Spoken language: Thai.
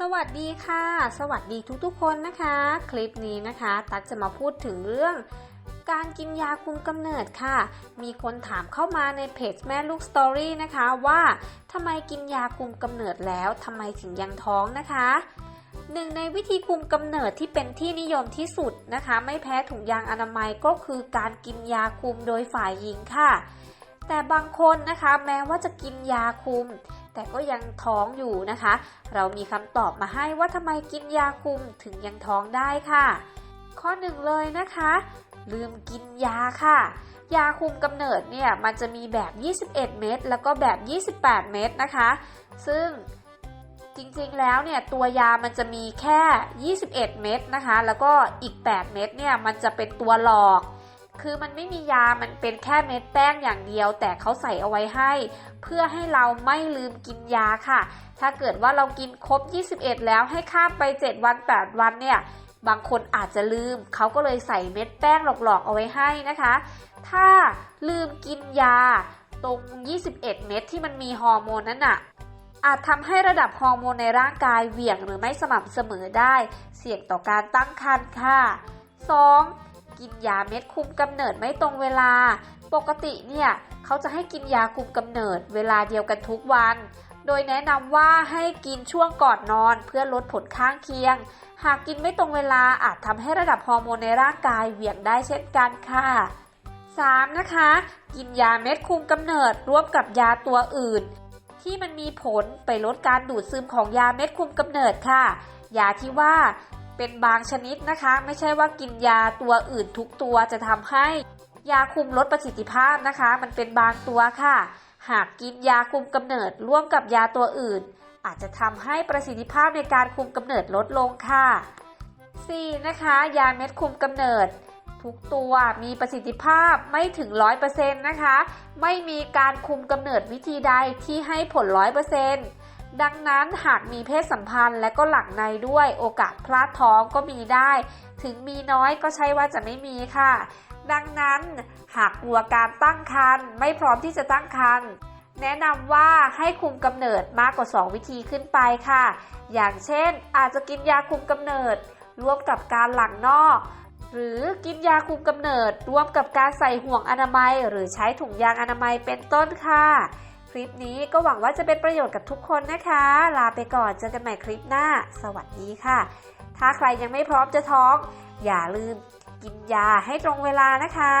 สวัสดีค่ะ สวัสดีทุกๆ คนนะคะ คลิปนี้นะคะ ตั๊กจะมาพูดถึงเรื่อง การกินยาคุมกำเนิดค่ะ มีคนถามเข้ามาในเพจแม่ลูกสตอรี่นะคะว่าทำไมกินยาคุมกำเนิดแล้วทำไมถึงยังท้องนะคะหนึ่งในวิธีคุมกำเนิดที่เป็นที่นิยมที่สุดนะคะ ไม่แพ้ถุงยางอนามัยก็คือการกินยาคุมโดยฝ่ายหญิงค่ะ แต่บางคนนะคะแม้ว่าจะกินยาคุม แต่ก็ยังท้องอยู่นะคะ เรามีคำตอบมาให้ว่าทำไมกินยาคุมถึงยังท้องได้ค่ะ ข้อหนึ่งเลยนะคะ ลืมกินยาค่ะ ยาคุมกำเนิดเนี่ยมันจะมีแบบ 21 เม็ดแล้วก็แบบ 28 เม็ดนะคะ ซึ่งจริงๆ แล้วเนี่ยตัวยามันจะมีแค่ 21 เม็ดนะคะ แล้วก็อีก 8 เม็ดเนี่ยมันจะเป็นตัวหลอก คือมันไม่มียา มันเป็นแค่เม็ดแป้งอย่างเดียว แต่เขาใส่เอาไว้ให้ เพื่อให้เราไม่ลืมกินยาค่ะ ถ้าเกิดว่าเรากินครบ 21 แล้วให้ข้ามไป 7 วัน 8 วันเนี่ย บางคนอาจจะลืม เขาก็เลยใส่เม็ดแป้งหลอกๆ เอาไว้ให้นะคะ ถ้าลืมกินยา ตรง 21 เม็ดที่มันมีฮอร์โมนนั้นน่ะอาจทำให้ระดับฮอร์โมนในร่างกายเหวี่ยงหรือไม่สม่ำเสมอได้ เสี่ยงต่อการตั้งครรภ์ค่ะ 2. กินยาเม็ดคุมกำเนิดไม่ตรงเวลา ปกติเนี่ยเขาจะให้กินยาคุมกำเนิดเวลาเดียวกันทุกวัน โดยแนะนำว่าให้กินช่วงก่อนนอนเพื่อลดผลข้างเคียง หากกินไม่ตรงเวลาอาจทำให้ระดับฮอร์โมนในร่างกายเหวี่ยงได้เช่นกันค่ะ 3. นะคะ กินยาเม็ดคุมกำเนิดร่วมกับยาตัวอื่น ที่มันมีผลไปลดการดูดซึมของยาเม็ดคุมกำเนิดค่ะ ยาที่ว่า เป็นบางชนิดนะคะ ไม่ใช่ว่ากินยาตัวอื่นทุกตัวจะทำให้ยาคุมลดประสิทธิภาพนะคะ มันเป็นบางตัวค่ะ หากกินยาคุมกำเนิดร่วมกับยาตัวอื่น อาจจะทำให้ประสิทธิภาพในการคุมกำเนิดลดลงค่ะ 4. นะคะ ยาเม็ดคุมกำเนิด ทุกตัวมีประสิทธิภาพไม่ถึง 100%นะคะ ไม่มีการคุมกำเนิดวิธีใดที่ให้ผล 100% ดังนั้นหากมีเพศสัมพันธ์และก็หลังในด้วยโอกาสพลาดท้องก็มีได้ ถึงมีน้อยก็ใช่ว่าจะไม่มีค่ะ ดังนั้นหากกลัวการตั้งครรภ์ไม่พร้อมที่จะตั้งครรภ์แนะนำว่าให้คุมกำเนิดมากกว่า 2 วิธีขึ้นไปค่ะ อย่างเช่น อาจจะกินยาคุมกำเนิด ร่วมกับการหลังนอก หรือกินยาคุมกำเนิด ร่วมกับการใส่ห่วงอนามัย หรือใช้ถุงยางอนามัยเป็นต้นค่ะ ลิปนี้ก็หวังว่าจะเป็นประโยชน์กับทุกคนนะคะ ลาไปก่อนเจอกันใหม่คลิปหน้า สวัสดีค่ะ ถ้าใครยังไม่พร้อมจะท้อง อย่าลืมกินยาให้ตรงเวลานะคะ